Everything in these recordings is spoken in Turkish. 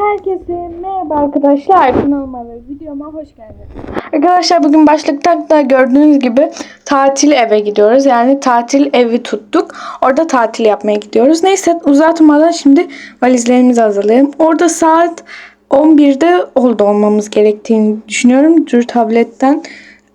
Herkese merhaba arkadaşlar kanalıma ve videoma hoş geldiniz. Arkadaşlar bugün başlıkta da gördüğünüz gibi tatil eve gidiyoruz. Yani tatil evi tuttuk. Orada tatil yapmaya gidiyoruz. Neyse uzatmadan şimdi valizlerimizi hazırlayalım. Orada saat 11'de oldu olmamız gerektiğini düşünüyorum. Dur tabletten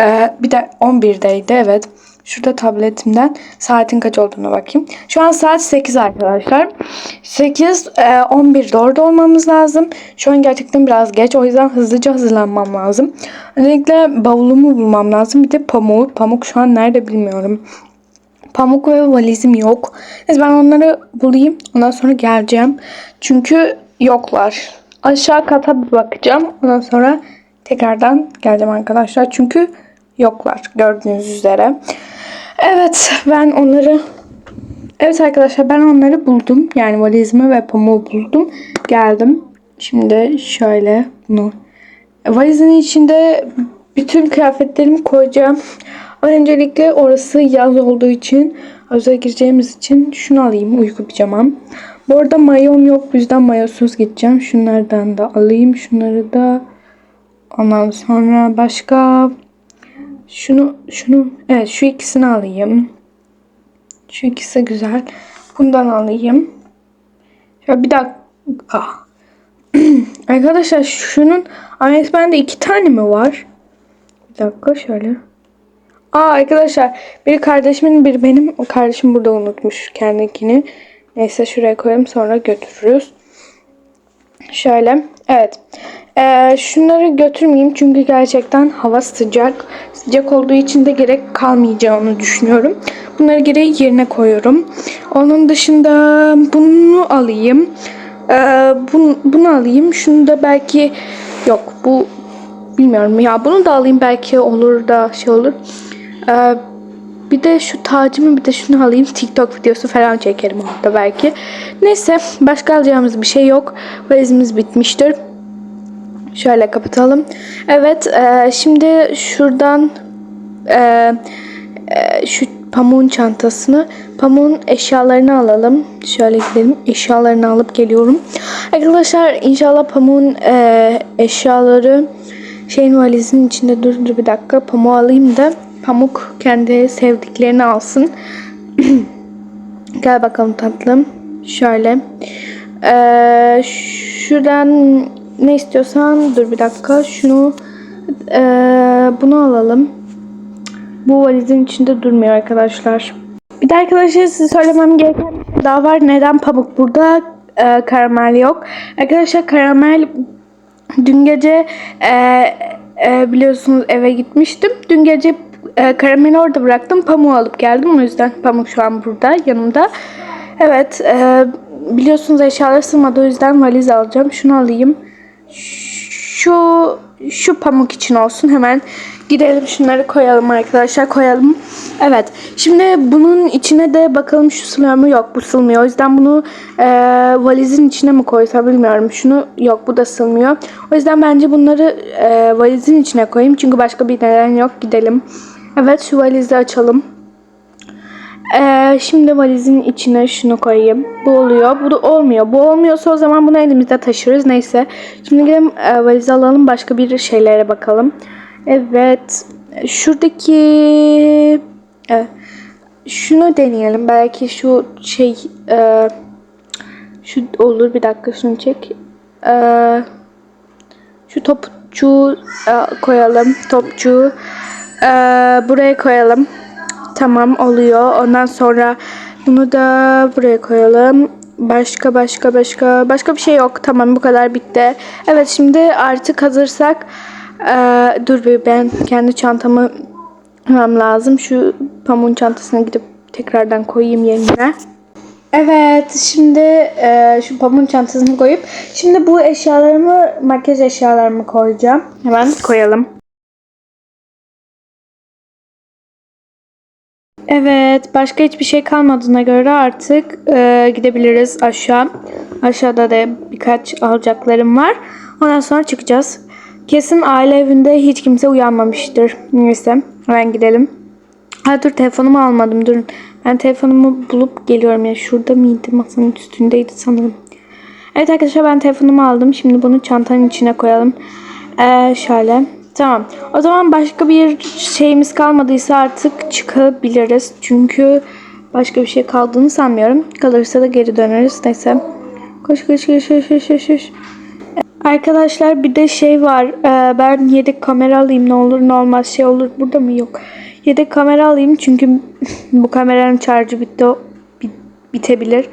ee, bir de 11'deydi evet. Şurada tabletimden saatin kaç olduğunu bakayım. Şu an saat 8 arkadaşlar. 8 e, 11'de orada olmamız lazım. Şu an gerçekten biraz geç. O yüzden hızlıca hazırlanmam lazım. Öncelikle bavulumu bulmam lazım. Bir de pamuğu. Pamuk şu an nerede bilmiyorum. Pamuk ve valizim yok. Neyse ben onları bulayım. Ondan sonra geleceğim. Çünkü yoklar. Aşağı kata bir bakacağım. Ondan sonra tekrardan geleceğim arkadaşlar. Çünkü yoklar gördüğünüz üzere. Evet ben onları Evet arkadaşlar ben onları buldum. Yani valizimi ve pamuğu buldum. Geldim. Şimdi şöyle bunu valizin içinde bütün kıyafetlerimi koyacağım. Öncelikle orası yaz olduğu için özel gireceğimiz için şunu alayım uyku pijamam. Bu arada mayom yok. Bu yüzden mayosuz gideceğim. Şunlardan da alayım. Şunları da ondan sonra başka şunu şunu evet şu ikisini alayım. Şu ikisi güzel. Bundan alayım. Ya bir dakika. Arkadaşlar şunun bende iki tane mi var? Bir dakika şöyle. Aa arkadaşlar biri kardeşimin biri benim. O kardeşim burada unutmuş kendikini. Neyse şuraya koyalım sonra götürürüz. Şöyle. Evet. Ee, şunları götürmeyeyim çünkü gerçekten hava sıcak. Sıcak olduğu için de gerek kalmayacağını düşünüyorum. Bunları geri yerine koyuyorum. Onun dışında bunu alayım. Ee, bunu, bunu alayım. Şunu da belki yok bu bilmiyorum ya bunu da alayım belki olur da şey olur. Ee, bir de şu tacımı bir de şunu alayım. TikTok videosu falan çekerim orada belki. Neyse başka alacağımız bir şey yok. Valizimiz bitmiştir. Şöyle kapatalım. Evet e, şimdi şuradan e, e, şu pamuğun çantasını pamuğun eşyalarını alalım. Şöyle gidelim. Eşyalarını alıp geliyorum. Arkadaşlar inşallah pamuğun e, eşyaları şeyin valizin içinde dur bir dakika pamuğu alayım da pamuk kendi sevdiklerini alsın. Gel bakalım tatlım. Şöyle. Ee, şuradan ne istiyorsan dur bir dakika. Şunu ee, bunu alalım. Bu valizin içinde durmuyor arkadaşlar. Bir de arkadaşlar size söylemem gereken bir şey daha var. Neden pamuk burada? Ee, karamel yok. Arkadaşlar karamel dün gece e, e, biliyorsunuz eve gitmiştim. Dün gece e, karameli orada bıraktım. Pamuğu alıp geldim. O yüzden pamuk şu an burada yanımda. Evet. E, biliyorsunuz eşyalar sığmadı. O yüzden valiz alacağım. Şunu alayım. Şu şu pamuk için olsun. Hemen gidelim şunları koyalım arkadaşlar. Koyalım. Evet. Şimdi bunun içine de bakalım şu sığmıyor mu? Yok bu sığmıyor. O yüzden bunu e, valizin içine mi koysam bilmiyorum. Şunu yok bu da sığmıyor. O yüzden bence bunları e, valizin içine koyayım. Çünkü başka bir neden yok. Gidelim. Evet şu valizi açalım. Ee, şimdi valizin içine şunu koyayım. Bu oluyor. Bu da olmuyor. Bu olmuyorsa o zaman bunu elimizde taşırız. Neyse. Şimdi gidelim e, valizi alalım. Başka bir şeylere bakalım. Evet. Şuradaki evet. şunu deneyelim. Belki şu şey e, şu olur. Bir dakika şunu çek. E, şu topçu e, koyalım. Topçu e, buraya koyalım. Tamam oluyor. Ondan sonra bunu da buraya koyalım. Başka başka başka başka bir şey yok. Tamam bu kadar bitti. Evet şimdi artık hazırsak ee, dur bir ben kendi çantamı almam lazım. Şu pamuğun çantasına gidip tekrardan koyayım yerine. Evet şimdi e, şu pamuğun çantasını koyup şimdi bu eşyalarımı makyaj eşyalarımı koyacağım. Hemen koyalım. Evet, başka hiçbir şey kalmadığına göre artık e, gidebiliriz aşağı. Aşağıda da birkaç alacaklarım var. Ondan sonra çıkacağız. Kesin aile evinde hiç kimse uyanmamıştır. Neyse, hemen gidelim. Ha dur telefonumu almadım. Durun. Ben telefonumu bulup geliyorum ya. Şurada mıydı? Masanın üstündeydi sanırım. Evet arkadaşlar ben telefonumu aldım. Şimdi bunu çantanın içine koyalım. Ee, şöyle. Tamam. O zaman başka bir şeyimiz kalmadıysa artık çıkabiliriz. Çünkü başka bir şey kaldığını sanmıyorum. Kalırsa da geri döneriz. Neyse. Koş koş koş koş koş koş. koş. Arkadaşlar bir de şey var. Ee, ben yedek kamera alayım ne olur ne olmaz şey olur. Burada mı yok? Yedek kamera alayım çünkü bu kameranın şarjı bitti. o bi- bitebilir.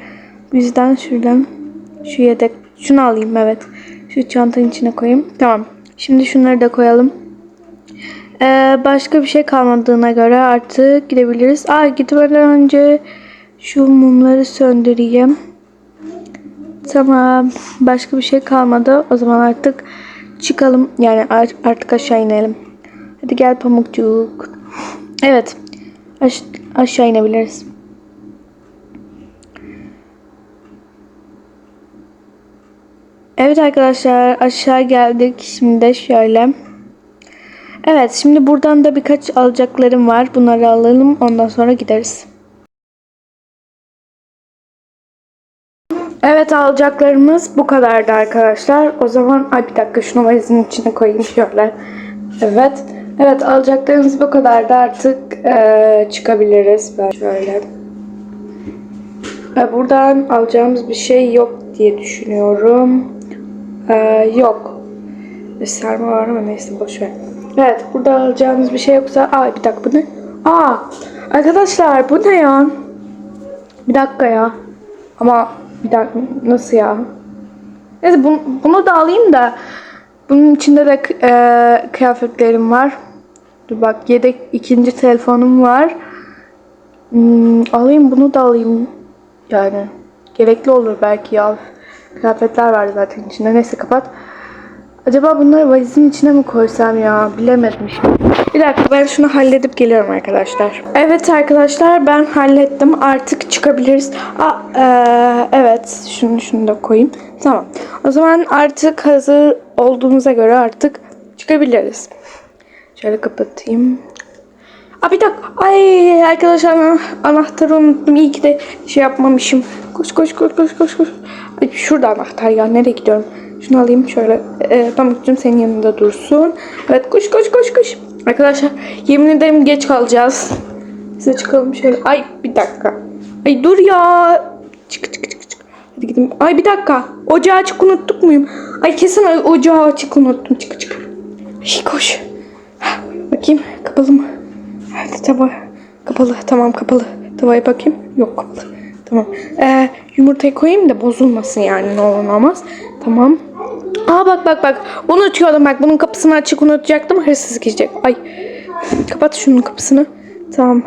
Bu yüzden şuradan şu yedek şunu alayım evet. Şu çantanın içine koyayım. Tamam. Şimdi şunları da koyalım. Ee, başka bir şey kalmadığına göre artık gidebiliriz. Aa gitmeden önce şu mumları söndüreyim. Tamam. Başka bir şey kalmadı. O zaman artık çıkalım. Yani ar- artık aşağı inelim. Hadi gel pamukcuk. Evet. Aş- aşağı inebiliriz. Evet arkadaşlar aşağı geldik. Şimdi şöyle. Evet şimdi buradan da birkaç alacaklarım var. Bunları alalım. Ondan sonra gideriz. Evet alacaklarımız bu kadardı arkadaşlar. O zaman ay bir dakika şunu valizin içine koyayım şöyle. Evet. Evet alacaklarımız bu kadardı. Artık eee, çıkabiliriz. Ben şöyle. E, buradan alacağımız bir şey yok diye düşünüyorum. Ee, yok. Sarma var ama neyse boş ver. Evet burada alacağımız bir şey yoksa... Aa bir dakika bu ne? Aa arkadaşlar bu ne ya? Bir dakika ya. Ama bir dakika nasıl ya? Neyse bunu, bunu da alayım da bunun içinde de e, kıyafetlerim var. Dur bak yedek ikinci telefonum var. Hmm, alayım bunu da alayım. Yani gerekli olur belki ya. Kıyafetler var zaten içinde. Neyse kapat. Acaba bunları valizin içine mi koysam ya? Bilemedim şimdi. Bir dakika ben şunu halledip geliyorum arkadaşlar. Evet arkadaşlar ben hallettim. Artık çıkabiliriz. Aa, eee, evet şunu şunu da koyayım. Tamam. O zaman artık hazır olduğumuza göre artık çıkabiliriz. Şöyle kapatayım. Aa bir dakika. Ay arkadaşlar ana- anahtarı unuttum. İyi ki de şey yapmamışım. Koş koş koş koş koş koş. Ay şurada anahtar ya. Nereye gidiyorum? Şunu alayım şöyle. Ee, Pamukcuğum senin yanında dursun. Evet koş koş koş koş. Arkadaşlar yemin ederim geç kalacağız. Size çıkalım şöyle. Ay bir dakika. Ay dur ya. Çık çık çık çık. Hadi gidelim. Ay bir dakika. Ocağı açık unuttuk muyum? Ay kesin ocağı açık unuttum. Çık çık. Ay koş. Bakayım kapalı mı? Evet tava kapalı. Tamam kapalı. Tavaya bakayım. Yok kapalı. Tamam. Ee, yumurtayı koyayım da bozulmasın yani ne olur ne olmaz. Tamam. Aa bak bak bak. Unutuyordum bak. Bunun kapısını açık unutacaktım. Hırsız girecek. Ay. Kapat şunun kapısını. Tamam.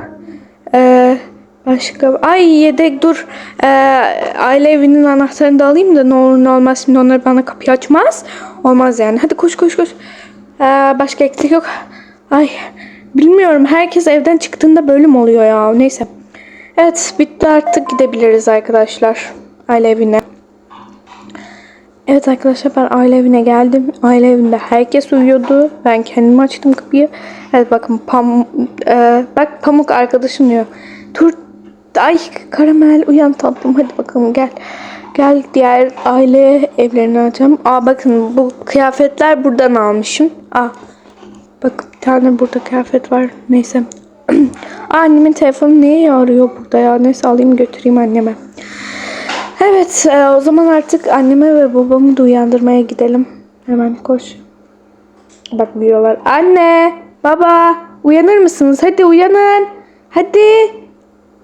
Ee, başka. Ay yedek dur. Ee, aile evinin anahtarını da alayım da ne olur ne olmaz. Şimdi onlar bana kapıyı açmaz. Olmaz yani. Hadi koş koş koş. Ee, başka eksik yok. Ay bilmiyorum. Herkes evden çıktığında böyle mi oluyor ya? Neyse. Evet bitti artık gidebiliriz arkadaşlar. Aile evine. Evet arkadaşlar ben aile evine geldim. Aile evinde herkes uyuyordu. Ben kendim açtım kapıyı. Evet bakın pam e, bak pamuk arkadaşım diyor. Dur ay karamel uyan tatlım hadi bakalım gel. Gel diğer aile evlerini açalım. Aa bakın bu kıyafetler buradan almışım. Aa Bak bir tane burada kıyafet var. Neyse. Annemin telefonu niye arıyor burada ya? Neyse alayım götüreyim anneme. Evet e, o zaman artık anneme ve babamı da uyandırmaya gidelim. Hemen koş. Bak diyorlar. Anne, baba uyanır mısınız? Hadi uyanın. Hadi.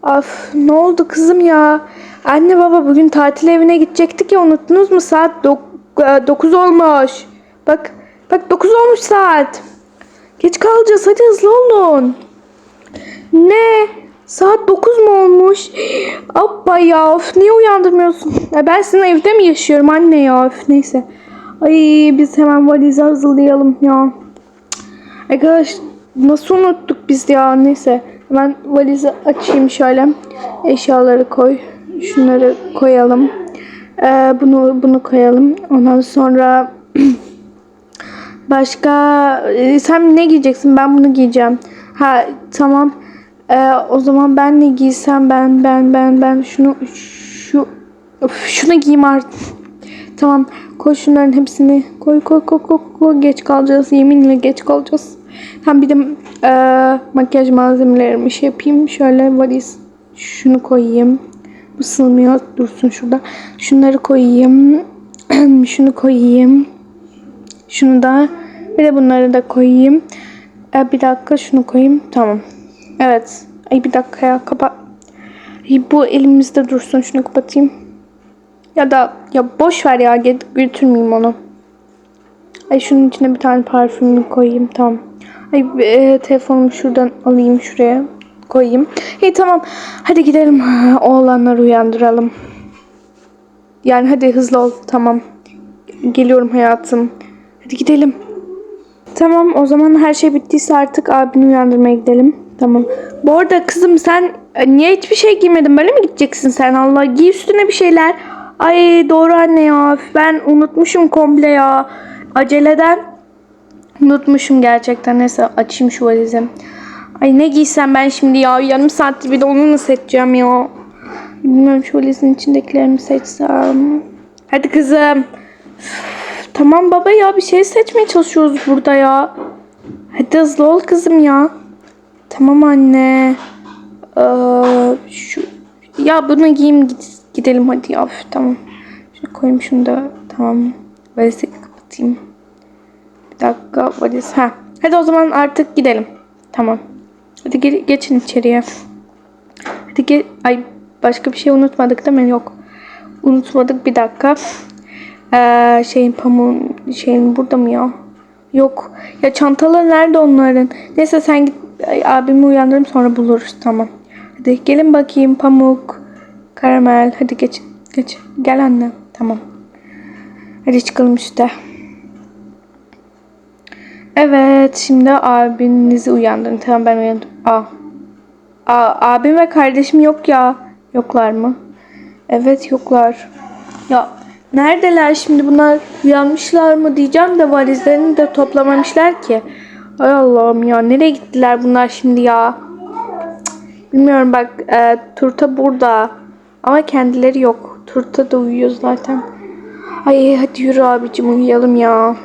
Of ne oldu kızım ya? Anne baba bugün tatil evine gidecektik ya unuttunuz mu? Saat 9 olmuş. Bak bak 9 olmuş saat. Geç kalacağız hadi hızlı olun. Ne? Saat 9 mu olmuş? Abba ya of niye uyandırmıyorsun? Ya ben sizin evde mi yaşıyorum anne ya of neyse. Ay biz hemen valizi hazırlayalım ya. Arkadaş nasıl unuttuk biz ya neyse. Hemen valizi açayım şöyle. Eşyaları koy. Şunları koyalım. Ee, bunu bunu koyalım. Ondan sonra Başka e, sen ne giyeceksin? Ben bunu giyeceğim. Ha tamam. Ee, o zaman ben ne giysem ben ben ben ben şunu şu of, şunu giyeyim artık. Tamam koy şunların hepsini. Koy koy koy koy koy. Geç kalacağız. Yeminle geç kalacağız. Tamam bir de eee, makyaj malzemelerimi şey yapayım. Şöyle valiz. Şunu koyayım. Bu sığmıyor. Dursun şurada. Şunları koyayım. Şunu koyayım. Şunu da bir de bunları da koyayım. Ee, bir dakika şunu koyayım. Tamam. Evet. Ay bir dakika ya kapat. Bu elimizde dursun. Şunu kapatayım. Ya da ya boş ver ya götürmeyeyim onu. Ay şunun içine bir tane parfümünü koyayım. Tamam. Ay e, telefonumu şuradan alayım şuraya koyayım. İyi tamam. Hadi gidelim. Oğlanları uyandıralım. Yani hadi hızlı ol. Tamam. Geliyorum hayatım. Hadi gidelim. Tamam o zaman her şey bittiyse artık abini uyandırmaya gidelim. Tamam. Bu arada kızım sen e, niye hiçbir şey giymedin? Böyle mi gideceksin sen? Allah giy üstüne bir şeyler. Ay doğru anne ya. Ben unutmuşum komple ya. Aceleden unutmuşum gerçekten. Neyse açayım şu valizi. Ay ne giysem ben şimdi ya. Yarım saattir bir de onu mu seçeceğim ya. Bilmiyorum şu valizin içindekilerimi seçsem. Hadi kızım. Tamam baba ya bir şey seçmeye çalışıyoruz burada ya. Hadi hızlı ol kızım ya. Tamam anne. Ee, şu ya bunu giyeyim gid- gidelim hadi ya. Tamam. Şunu koyayım şunu da tamam. Valizi kapatayım. Bir dakika valiz. Ha. Hadi o zaman artık gidelim. Tamam. Hadi ge- geçin içeriye. Hadi gel. Ay başka bir şey unutmadık değil mi? Yok. Unutmadık bir dakika. Ee, şeyin pamuğun şeyin burada mı ya? Yok. Ya çantalar nerede onların? Neyse sen git abimi uyandırırım sonra buluruz tamam. Hadi gelin bakayım pamuk. Karamel hadi geç. Geç. Gel anne. Tamam. Hadi çıkalım işte. Evet şimdi abinizi uyandırın. Tamam ben uyandım. Aa. Aa, abim ve kardeşim yok ya. Yoklar mı? Evet yoklar. Ya neredeler şimdi bunlar uyanmışlar mı diyeceğim de valizlerini de toplamamışlar ki. Ay Allah'ım ya nereye gittiler bunlar şimdi ya. Bilmiyorum bak e, turta burada ama kendileri yok. Turta da uyuyor zaten. Ay hadi yürü abicim uyuyalım ya.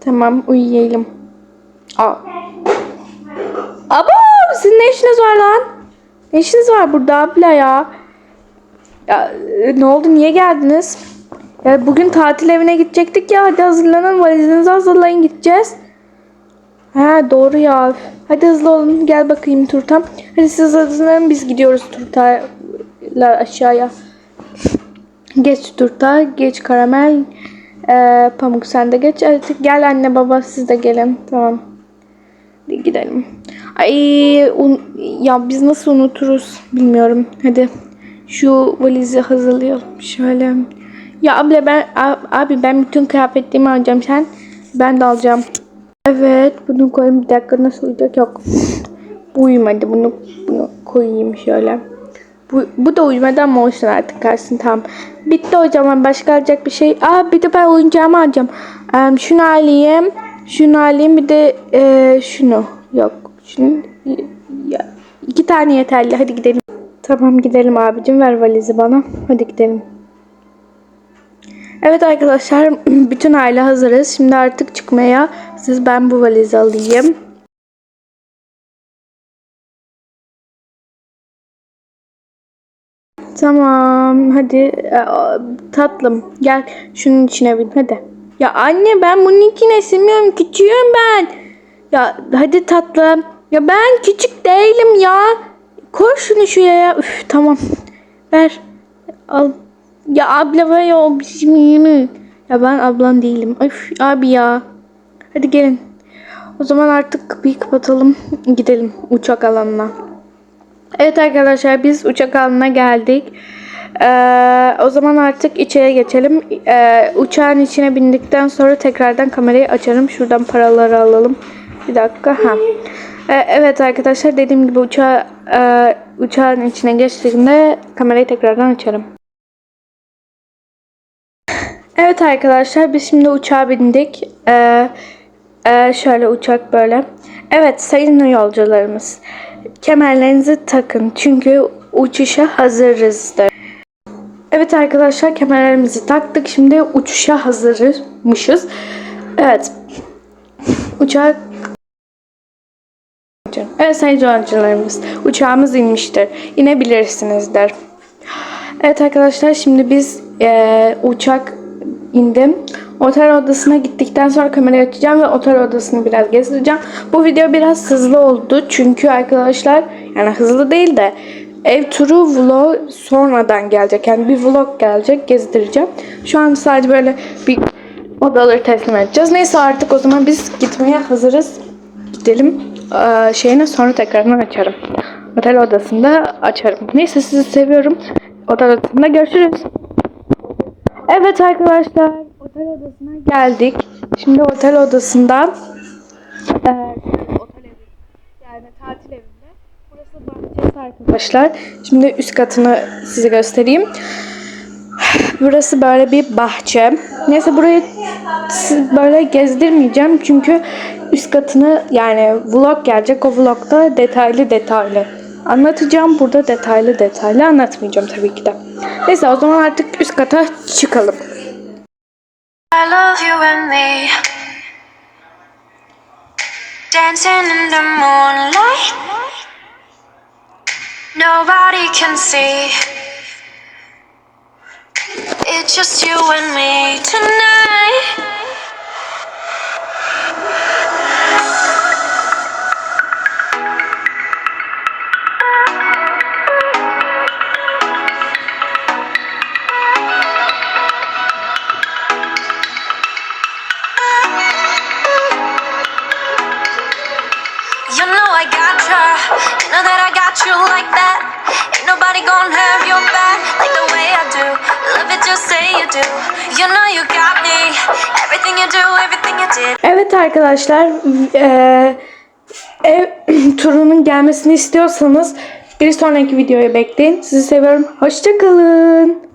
Tamam uyuyalım. Aa. Aba sizin ne işiniz var lan? Ne işiniz var burada abla ya? Ya e, ne oldu niye geldiniz? Ya bugün tatil evine gidecektik ya hadi hazırlanın valizinizi hazırlayın gideceğiz. Ha doğru ya. Hadi hızlı olun gel bakayım Turtam. Hadi siz hazırlanın biz gidiyoruz Turta'la aşağıya. Geç Turta, geç Karamel. Ee, Pamuk sen de geç. Artık gel anne baba siz de gelin. Tamam. Hadi gidelim. Ay un- ya biz nasıl unuturuz bilmiyorum. Hadi şu valizi hazırlayalım şöyle. Ya abla ben a- abi ben bütün kıyafetlerimi alacağım sen. Ben de alacağım. Evet bunu koyayım bir dakika nasıl uyacak yok. Uyumadı bunu, bunu koyayım şöyle. Bu, bu da uyumadı ama olsun artık kalsın tamam. Bitti o zaman başka alacak bir şey. Aa bir de ben oyuncağımı alacağım. Em, şunu alayım. Şunu alayım bir de e, şunu. Yok. Şunu, ya, iki tane yeterli hadi gidelim. Tamam gidelim abicim ver valizi bana. Hadi gidelim. Evet arkadaşlar bütün aile hazırız. Şimdi artık çıkmaya. Siz ben bu valizi alayım. Tamam hadi E, tatlım gel şunun içine bin hadi. Ya anne ben bunun içine sığmıyorum küçüğüm ben. Ya hadi tatlım. Ya ben küçük değilim ya. Koy şunu şuraya. Üf tamam. Ver. Al. Ya abla var ya o bizim yeni. Ya ben ablan değilim. Üf abi ya. Hadi gelin. O zaman artık kapıyı kapatalım. Gidelim uçak alanına. Evet arkadaşlar biz uçak alanına geldik. Ee, o zaman artık içeri geçelim. Ee, uçağın içine bindikten sonra tekrardan kamerayı açarım. Şuradan paraları alalım. Bir dakika. Ha. Ee, evet arkadaşlar dediğim gibi uçağa, e, uçağın içine geçtiğimde kamerayı tekrardan açarım. Evet arkadaşlar biz şimdi uçağa bindik. Ee, e, şöyle uçak böyle. Evet sayın yolcularımız. Kemerlerinizi takın çünkü uçuşa hazırızdır. Evet arkadaşlar kemerlerimizi taktık. Şimdi uçuşa hazırmışız. Evet. Uçak Evet sayın yolcularımız. Uçağımız inmiştir. İnebilirsinizdir. Evet arkadaşlar şimdi biz eee, uçak indim. Otel odasına gittikten sonra kamerayı açacağım ve otel odasını biraz gezdireceğim. Bu video biraz hızlı oldu çünkü arkadaşlar yani hızlı değil de ev turu vlog sonradan gelecek. Yani bir vlog gelecek gezdireceğim. Şu an sadece böyle bir odaları teslim edeceğiz. Neyse artık o zaman biz gitmeye hazırız. Gidelim. Ee, şeyini sonra tekrardan açarım. Otel odasında açarım. Neyse sizi seviyorum. Otel odasında görüşürüz. Evet arkadaşlar otel odasına geldik. Şimdi otel odasında e, otel evi yani tatil evinde. Burası bahçesi arkadaşlar. Şimdi üst katını size göstereyim. Burası böyle bir bahçe. Neyse burayı böyle gezdirmeyeceğim çünkü üst katını yani vlog gelecek. O vlogda detaylı detaylı anlatacağım. Burada detaylı detaylı anlatmayacağım tabii ki de. Neyse o zaman artık üst kata çıkalım. I love you and me. Dancing in the moonlight. Nobody can see. It's just you and me tonight. Arkadaşlar eee, ev turunun gelmesini istiyorsanız bir sonraki videoya bekleyin. Sizi seviyorum. Hoşçakalın.